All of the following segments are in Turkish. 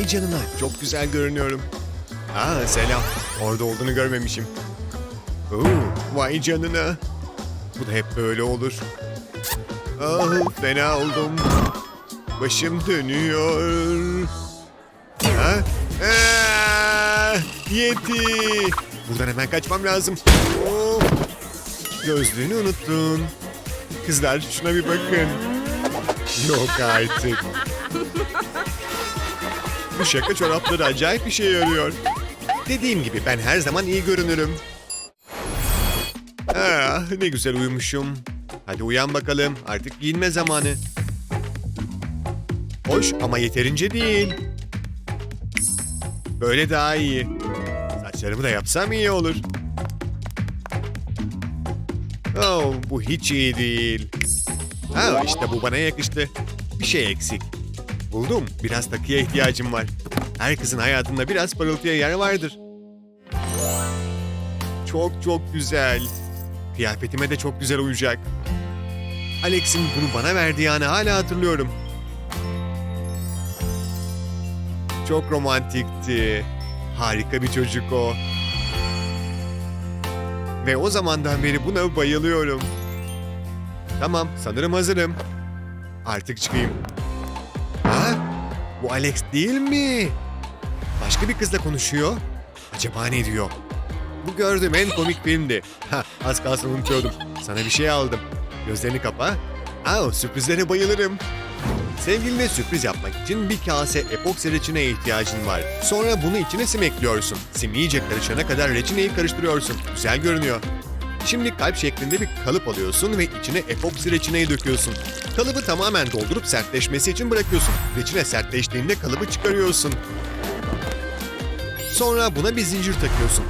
Vay canına çok güzel görünüyorum. Aa selam. Orada olduğunu görmemişim. Oo, vay canına. Bu da hep böyle olur. Ah fena oldum. Başım dönüyor. Ha? Aa, yeti. Buradan hemen kaçmam lazım. Oh. Gözlüğünü unuttun. Kızlar şuna bir bakın. Yok artık. Bu şaka çorapları acayip bir şey yarıyor. Dediğim gibi ben her zaman iyi görünürüm. Ah, ne güzel uyumuşum. Hadi uyan bakalım. Artık giyinme zamanı. Hoş ama yeterince değil. Böyle daha iyi. Saçlarımı da yapsam iyi olur. Oh, bu hiç iyi değil. Ha, işte bu bana yakıştı. Bir şey eksik. Buldum. Biraz takıya ihtiyacım var. Her kızın hayatında biraz parıltıya yer vardır. Çok çok güzel. Kıyafetime de çok güzel uyacak. Alex'in bunu bana verdiği anı hala hatırlıyorum. Çok romantikti. Harika bir çocuk o. Ve o zamandan beri buna bayılıyorum. Tamam, sanırım hazırım. Artık çıkayım. Bu Alex değil mi? Başka bir kızla konuşuyor. Acaba ne diyor? Bu gördüğüm en komik filmdi. Ha, az kalsın unutuyordum. Sana bir şey aldım. Gözlerini kapa. Aa, sürprizlere bayılırım. Sevgiline sürpriz yapmak için bir kase epoksi reçineye ihtiyacın var. Sonra bunu içine sim ekliyorsun. Sim iyice karışana kadar reçineyi karıştırıyorsun. Güzel görünüyor. Şimdi kalp şeklinde bir kalıp alıyorsun ve içine epoksi reçineyi döküyorsun. Kalıbı tamamen doldurup sertleşmesi için bırakıyorsun. Reçine sertleştiğinde kalıbı çıkarıyorsun. Sonra buna bir zincir takıyorsun.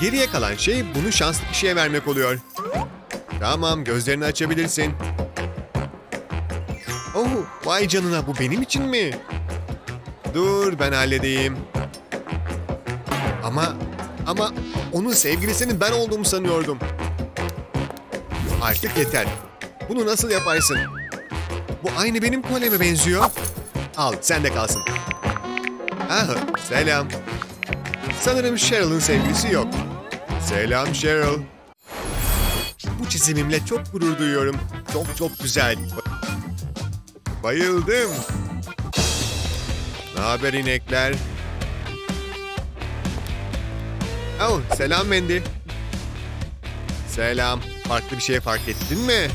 Geriye kalan şey bunu şanslı kişiye vermek oluyor. Tamam gözlerini açabilirsin. Oh vay canına bu benim için mi? Dur ben halledeyim. Ama ama onun sevgilisinin ben olduğumu sanıyordum. Artık yeter. Bunu nasıl yaparsın? Bu aynı benim kolyeme benziyor. Al sen de kalsın. Ah selam. Sanırım Cheryl'ın sevgilisi yok. Selam Cheryl. Bu çizimimle çok gurur duyuyorum. Çok çok güzel. Bayıldım. Ne haber inekler? Oh, selam Mendy. Selam. Farklı bir şey fark ettin mi?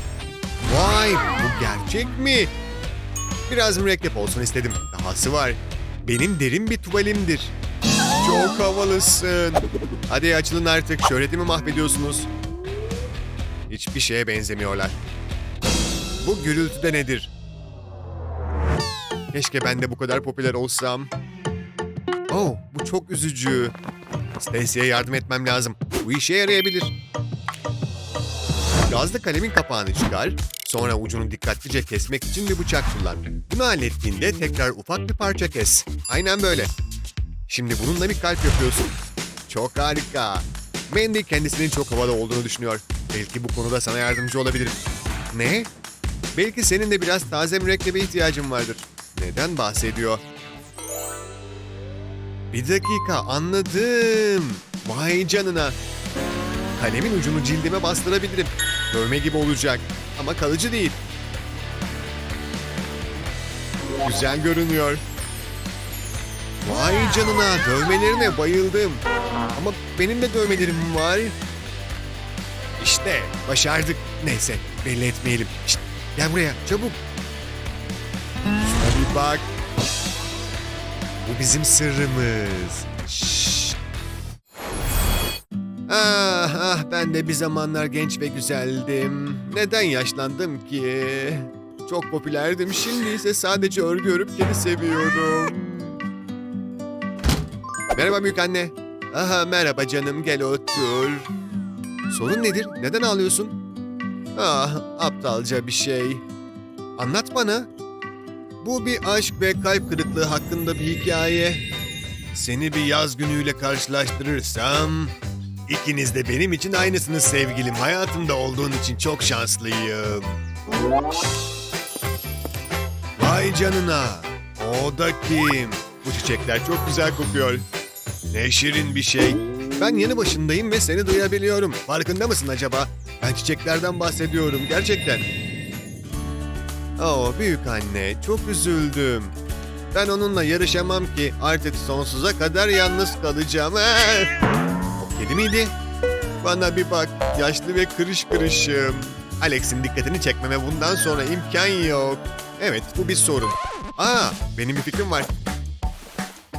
Vay, bu gerçek mi? Biraz mürekkep olsun istedim. Dahası var. Benim derin bir tuvalimdir. Çok havalısın. Hadi açılın artık. Şöhretimi mahvediyorsunuz. Hiçbir şeye benzemiyorlar. Bu gürültü de nedir? Keşke ben de bu kadar popüler olsam. Oh, bu çok üzücü. Stacy'ye yardım etmem lazım. Bu işe yarayabilir. Gazlı kalemin kapağını çıkar, sonra ucunu dikkatlice kesmek için bir bıçak kullan. Bunu hallettiğinde tekrar ufak bir parça kes. Aynen böyle. Şimdi bununla bir kalp yapıyorsun. Çok harika. Mandy kendisinin çok havalı olduğunu düşünüyor. Belki bu konuda sana yardımcı olabilirim. Ne? Belki senin de biraz taze mürekkebe ihtiyacın vardır. Neden bahsediyor? Bir dakika anladım. Vay canına. Kalemin ucunu cildime bastırabilirim. Dövme gibi olacak ama kalıcı değil. Güzel görünüyor. Vay canına dövmelerine bayıldım. Ama benim de dövmelerim var. İşte başardık. Neyse belli etmeyelim. Şişt, gel buraya çabuk. Şuna bir bak. Bu bizim sırrımız. Şşt. Ah ah ben de bir zamanlar genç ve güzeldim. Neden yaşlandım ki? Çok popülerdim. Şimdi ise sadece örgü örüp kedi seviyorum. Merhaba büyük anne. Aha merhaba canım gel otur. Sorun nedir? Neden ağlıyorsun? Ah aptalca bir şey. Anlat bana. Bu bir aşk ve kalp kırıklığı hakkında bir hikaye. Seni bir yaz günüyle karşılaştırırsam... ikiniz de benim için aynısınız sevgilim. Hayatımda olduğun için çok şanslıyım. Vay canına. O da kim? Bu çiçekler çok güzel kokuyor. Ne şirin bir şey. Ben yanı başındayım ve seni duyabiliyorum. Farkında mısın acaba? Ben çiçeklerden bahsediyorum gerçekten. Oh büyük anne çok üzüldüm. Ben onunla yarışamam ki artık sonsuza kadar yalnız kalacağım. Kedi miydi? Bana bir bak yaşlı ve kırış kırışım. Alex'in dikkatini çekmeme bundan sonra imkan yok. Evet bu bir sorun. Aa benim bir fikrim var.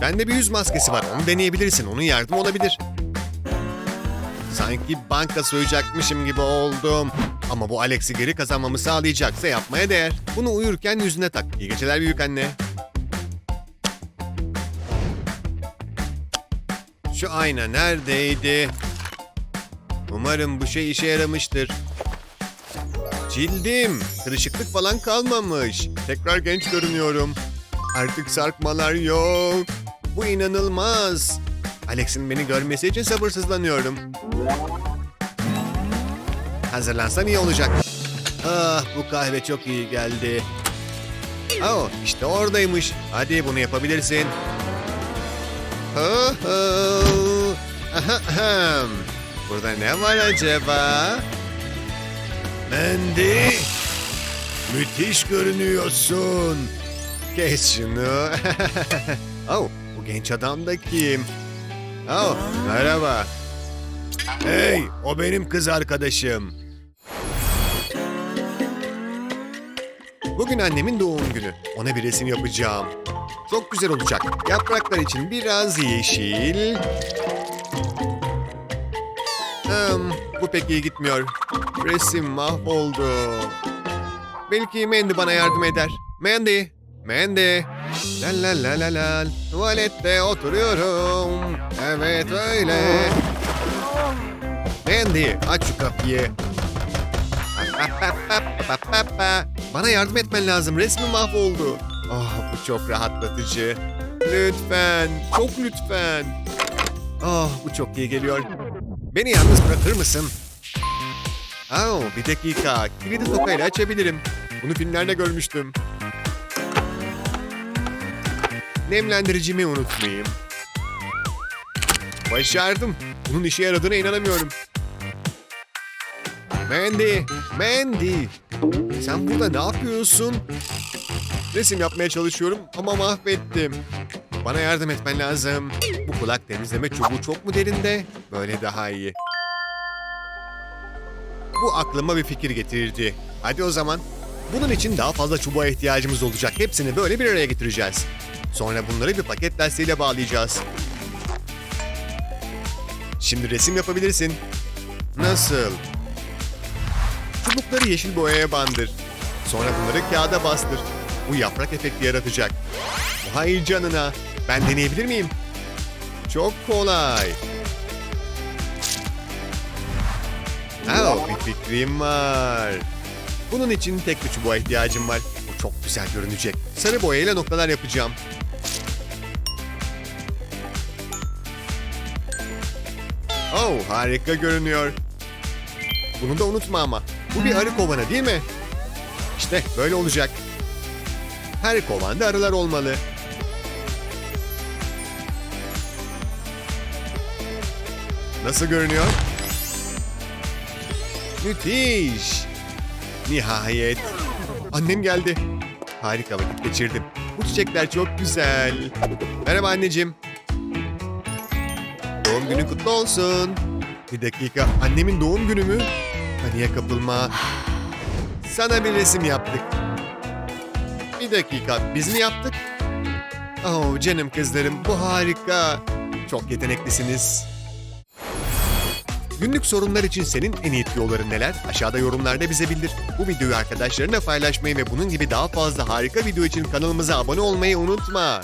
Bende bir yüz maskesi var onu deneyebilirsin onun yardım olabilir. Sanki banka soyacakmışım gibi oldum. Ama bu Alex'i geri kazanmamı sağlayacaksa yapmaya değer. Bunu uyurken yüzüne tak. İyi geceler büyük anne. Şu ayna neredeydi? Umarım bu şey işe yaramıştır. Cildim, kırışıklık falan kalmamış. Tekrar genç görünüyorum. Artık sarkmalar yok. Bu inanılmaz. Alex'in beni görmesi için sabırsızlanıyorum. Hazırlansam iyi olacak. Ah bu kahve çok iyi geldi. Oh işte oradaymış. Hadi bunu yapabilirsin. Ho ho. Ahem. Burada ne var acaba? Mandy. Müthiş görünüyorsun. Kes şunu. oh, bu genç adam da kim? Oh, merhaba. Hey, o benim kız arkadaşım. Bugün annemin doğum günü. Ona bir resim yapacağım. Çok güzel olacak. Yapraklar için biraz yeşil. Hmm, bu pek iyi gitmiyor. Resim mahvoldu. Belki Mandy bana yardım eder. Mandy, Mandy. La la la la la. Tuvalette oturuyorum. Evet öyle. Mandy aç şu kapıyı. Bana yardım etmen lazım. Resmim mahvoldu. Oh bu çok rahatlatıcı. Lütfen, çok lütfen. Oh bu çok iyi geliyor. Beni yalnız bırakır mısın? Oh, bir dakika. Kilidi tokayla açabilirim. Bunu filmlerde görmüştüm. Nemlendiricimi unutmayayım. Başardım. Bunun işe yaradığına inanamıyorum. Mandy, Mandy. Sen burada ne yapıyorsun? Resim yapmaya çalışıyorum ama mahvettim. Bana yardım etmen lazım. Bu kulak temizleme çubuğu çok mu derinde? Böyle daha iyi. Bu aklıma bir fikir getirdi. Hadi o zaman. Bunun için daha fazla çubuğa ihtiyacımız olacak. Hepsini böyle bir araya getireceğiz. Sonra bunları bir paket lastiğiyle bağlayacağız. Şimdi resim yapabilirsin. Nasıl? Çubukları yeşil boyaya bandır. Sonra bunları kağıda bastır. Bu yaprak efekti yaratacak. Vay canına. Ben deneyebilir miyim? Çok kolay. Oh, bir fikrim var. Bunun için tek bir çubuğa ihtiyacım var. Bu çok güzel görünecek. Sarı boyayla noktalar yapacağım. Oh, harika görünüyor. Bunu da unutma ama. Bu bir arı kovanı değil mi? İşte böyle olacak. Her kovanda arılar olmalı. Nasıl görünüyor? Müthiş. Nihayet. Annem geldi. Harika vakit geçirdim. Bu çiçekler çok güzel. Merhaba anneciğim. Doğum günün kutlu olsun. Bir dakika. Annemin doğum günü mü? Paniğe kapılma. Sana bir resim yaptık. Bir dakika. Biz mi yaptık? Oh canım kızlarım bu harika. Çok yeteneklisiniz. Günlük sorunlar için senin en iyi yolların neler? Aşağıda yorumlarda bize bildir. Bu videoyu arkadaşlarına paylaşmayı ve bunun gibi daha fazla harika video için kanalımıza abone olmayı unutma.